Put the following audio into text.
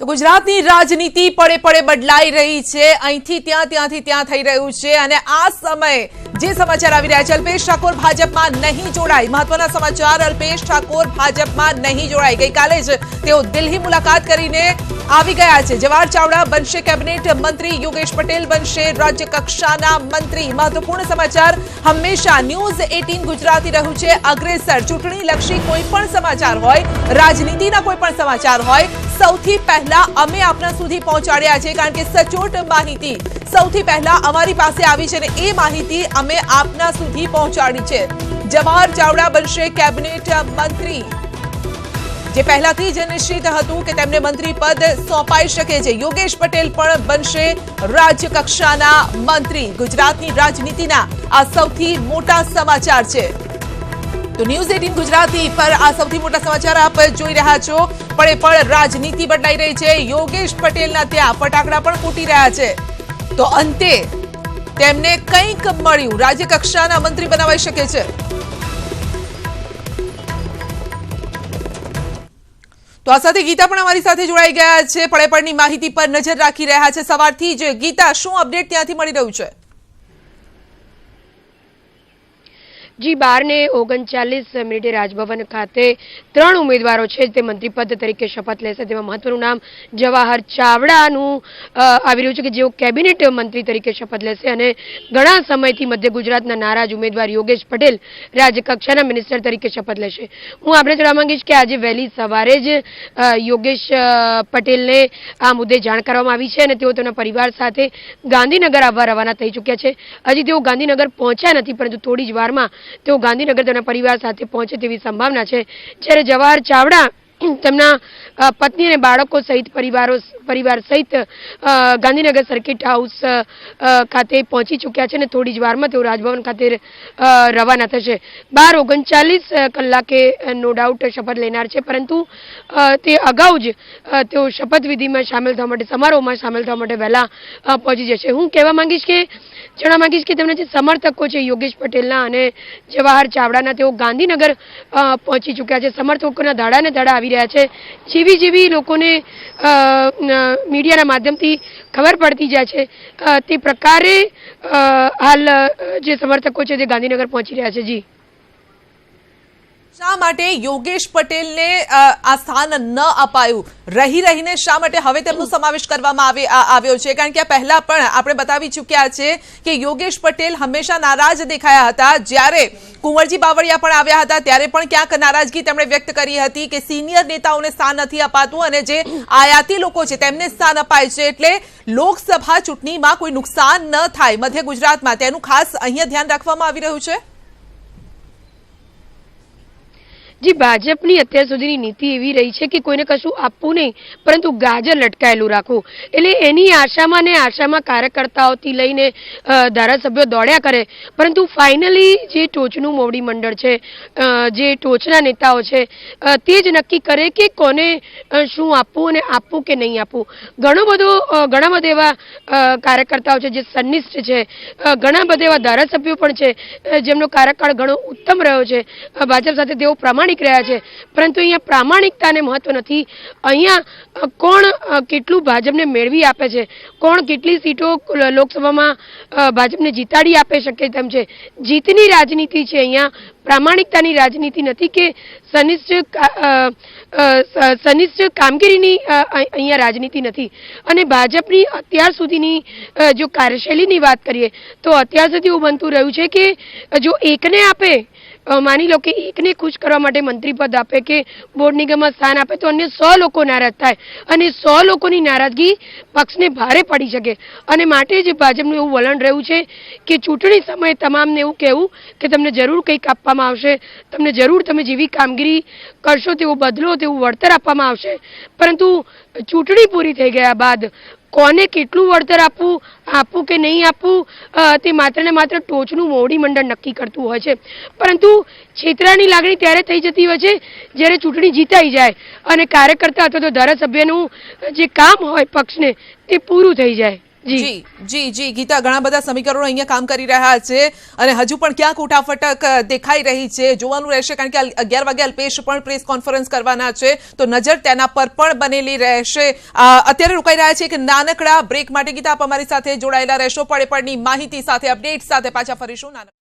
તો ગુજરાતની રાજનીતિ પડે પડે બદલાઈ રહી છે. અહીંથી ત્યાં, ત્યાંથી ત્યાં થઈ રહ્યું છે અને આ સમયે જે સમાચાર આવી રહ્યા છે, અલ્પેશ ઠાકોર ભાજપમાં નહીં જોડાય. મહત્વના સમાચાર, અલ્પેશ ઠાકોર ભાજપમાં નહીં જોડાય. ગઈકાલે જ તેઓ દિલ્હી મુલાકાત કરીને આવી ગયા છે. જવાહર ચાવડા બનશે કેબિનેટ, મંત્રી યોગેશ પટેલ બનશે રાજ્ય કક્ષાના મંત્રી. મહત્વપૂર્ણ સમાચાર, હંમેશા ન્યૂઝ એટીન ગુજરાતી રહ્યું છે. અગ્રેસર ચૂંટણી લક્ષી કોઈ પણ સમાચાર હોય, રાજનીતિના કોઈ પણ સમાચાર હોય સૌથી પહેલા અમે આપના સુધી પહોંચાડ્યા છે, કારણ કે સચોટ માહિતી સૌથી પહેલા અમારી પાસે આવી છે અને એ માહિતી અમે આપના સુધી પહોંચાડી છે. જવાહર ચાવડા બનશે કેબિનેટ મંત્રી. જે પહેલાથી જ નિશ્ચિત હતું કે તેમને મંત્રી પદ સોંપાઈ શકે છે. યોગેશ પટેલ પણ બનશે રાજ્ય કક્ષાના મંત્રી. ગુજરાતની રાજનીતિના આ સૌથી મોટા સમાચાર છે. તો ન્યૂઝ એટીન ગુજરાતી પર આ સૌથી મોટા સમાચાર આપ જોઈ રહ્યા છો. પણ એ પણ રાજનીતિ બદલાઈ રહી છે. યોગેશ પટેલના ત્યાં ફટાકડા પણ ફૂટી રહ્યા છે. તો અંતે તેમને કંઈક મળ્યું. રાજ્ય કક્ષાના મંત્રી બનાવાઈ શકે છે. તો આ સાથે ગીતા પણ અમારી સાથે જોડાઈ ગયા છે. પડે પડની માહિતી પર નજર રાખી રહ્યા છે. સવારથી જ ગીતા, શું અપડેટ ત્યાંથી મળી રહ્યું છે? જી, બારને ઓગણચાલીસ મિનિટે રાજભવન ખાતે ત્રણ ઉમેદવારો છે તે મંત્રીપદ તરીકે શપથ લેશે. તેમાં મહત્વનું નામ જવાહર ચાવડાનું આવી રહ્યું છે કે જેઓ કેબિનેટ મંત્રી તરીકે શપથ લેશે અને ઘણા સમયથી મધ્ય ગુજરાતના નારાજ ઉમેદવાર યોગેશ પટેલ રાજ્યકક્ષાના મિનિસ્ટર તરીકે શપથ લેશે. હું આપણે જણાવવા માંગીશ કે આજે વહેલી સવારે જ યોગેશ પટેલને આ મુદ્દે જાણ કરવામાં આવી છે અને તેઓ તેમના પરિવાર સાથે ગાંધીનગર આવવા રવાના થઈ ચૂક્યા છે. હજી તેઓ ગાંધીનગર પહોંચ્યા નથી, પરંતુ થોડી જ વારમાં તેઓ ગાંધીનગર તેમના પરિવાર સાથે પહોંચે તેવી સંભાવના છે. જ્યારે જવાહર ચાવડા તેમના પત્ની અને બાળકો સહિત પરિવારો પરિવાર સહિત ગાંધીનગર સર્કિટ હાઉસ ખાતે પહોંચી ચૂક્યા છે અને થોડી જ વારમાં તેઓ રાજભવન ખાતે રવાના થશે. બાર ઓગણચાલીસ કલાકે નો ડાઉટ શપથ લેનાર છે. પરંતુ તે અગાઉ જ તેઓ શપથવિધિમાં સામેલ થવા માટે, સમારોહમાં સામેલ થવા માટે વહેલા પહોંચી જશે. હું કહેવા માંગીશ કે જણાવવા માંગીશ કે તેમના જે સમર્થકો છે, યોગેશ પટેલના અને જવાહર ચાવડાના, તેઓ ગાંધીનગર પહોંચી ચૂક્યા છે. સમર્થકોના ધાડા ને ધાડા આવી રહ્યા છે. જેવી જેવી લોકોને મીડિયાના માધ્યમથી ખબર પડતી જાય છે તે પ્રકારે હાલ જે સમર્થકો છે, તે ગાંધીનગર પહોંચી રહ્યા છે. જી. શા માટે યોગેશ પટેલને આ સ્થાન ન અપાયું? રહી રહીને શા માટે હવે તેમનો સમાવેશ કરવામાં આવે આવ્યો છે? કારણ કે આ પહેલા પણ આપણે બતાવી ચૂક્યા છે કે યોગેશ પટેલ હંમેશા નારાજ દેખાયા હતા. જ્યારે કુંવરજી બાવળિયા પણ આવ્યા હતા, ત્યારે પણ ક્યાંક નારાજગી તેમણે વ્યક્ત કરી હતી કે સિનિયર નેતાઓને સ્થાન નથી અપાતું અને જે આયાતી લોકો છે તેમને સ્થાન અપાય છે. એટલે લોકસભા ચૂંટણીમાં કોઈ નુકસાન ન થાય મધ્ય ગુજરાતમાં. તેનું ખાસ અહીંયા ધ્યાન રાખવામાં આવી રહ્યું છે. જી, ભાજપની અત્યાર સુધીની નીતિ એવી રહી છે કે કોઈને કશું આપવું નહીં, પરંતુ ગાજર લટકાયેલું રાખવું. એટલે એની આશામાં ને આશામાં કાર્યકર્તાઓથી લઈને ધારાસભ્યો દોડ્યા કરે. પરંતુ ફાઇનલી જે ટોચનું મોવડી મંડળ છે જે ટોચના નેતાઓ છે તે જ નક્કી કરે કે કોને શું આપવું અને આપવું કે નહીં આપવું. ઘણો બધો ઘણા બધા એવા કાર્યકર્તાઓ છે જે સન્નિષ્ઠ છે. ઘણા બધા એવા ધારાસભ્યો પણ છે જેમનો કાર્યકાળ ઘણો ઉત્તમ રહ્યો છે. ભાજપ સાથે તેઓ પ્રામાણિક રહ્યા છે. પરંતુ અહીંયા પ્રામાણિકતાને મહત્વ નથી. અહીંયા કોણ કેટલું ભાજપને મેળવી આપે છે? કોણ કેટલી સીટો લોકસભામાં ભાજપને જીતાડી આપે શકે તેમ છે? જીતની રાજનીતિ છે અહીંયા. પ્રામાણિકતાની રાજનીતિ નથી કે સનિષ્ઠ સનિષ્ઠ કામગીરીની અહીંયા રાજનીતિ નથી. અને ભાજપની અત્યાર સુધીની જો કાર્યશૈલીની વાત કરીએ, તો અત્યાર સુધી એવું બનતું રહ્યું છે કે, જો એકને આપે માની લો કે એકને ખુશ કરવા માટે મંત્રી પદ આપે કે બોર્ડ નિગમમાં સ્થાન આપે તો અન્ય સો લોકો નારાજ થાય અને સો લોકોની નારાજગી પક્ષને ભારે પડી શકે. અને માટે જ ભાજપનું એવું વલણ રહ્યું છે કે ચૂંટણી સમયે તમામને એવું કહેવું કે તમને જરૂર કંઈક આપવામાં આવશે, તમને જરૂર તમે જેવી કામગીરી કરશો તેવો બદલો, તેવું વળતર આપવામાં આવશે. પરંતુ ચૂંટણી પૂરી થઈ ગયા બાદ કોને કેટલું વળતર આપવું આપવું કે નહીં આપવું તે માત્ર ને માત્ર ટોચનું મોવડી મંડળ નક્કી કરતું હોય છે. પરંતુ છેતરાની લાગણી ત્યારે થઈ જતી હોય છે, જ્યારે ચૂંટણી જીતાઈ જાય અને કાર્યકર્તા અથવા તો ધારાસભ્યનું જે કામ હોય પક્ષને, તે પૂરું થઈ જાય. જી. જી જી ગીતા ઘણા બધા સમીકરણો અહીંયા કામ કરી રહ્યા છે અને હજુ પણ ક્યાંક ઉઠાફટક દેખાઈ રહી છે. જોવાનું રહેશે કારણ કે અગિયાર વાગે અલ્પેશ પણ પ્રેસ કોન્ફરન્સ કરવાના છે. તો નજર તેના પર પણ બનેલી રહેશે. અત્યારે રોકાઈ રહ્યા છે એક નાનકડા બ્રેક માટે ગીતા આપ અમારી સાથે જોડાયેલા રહેશો. પડે પડની માહિતી સાથે, અપડેટ સાથે પાછા ફરીશું. નાનકડા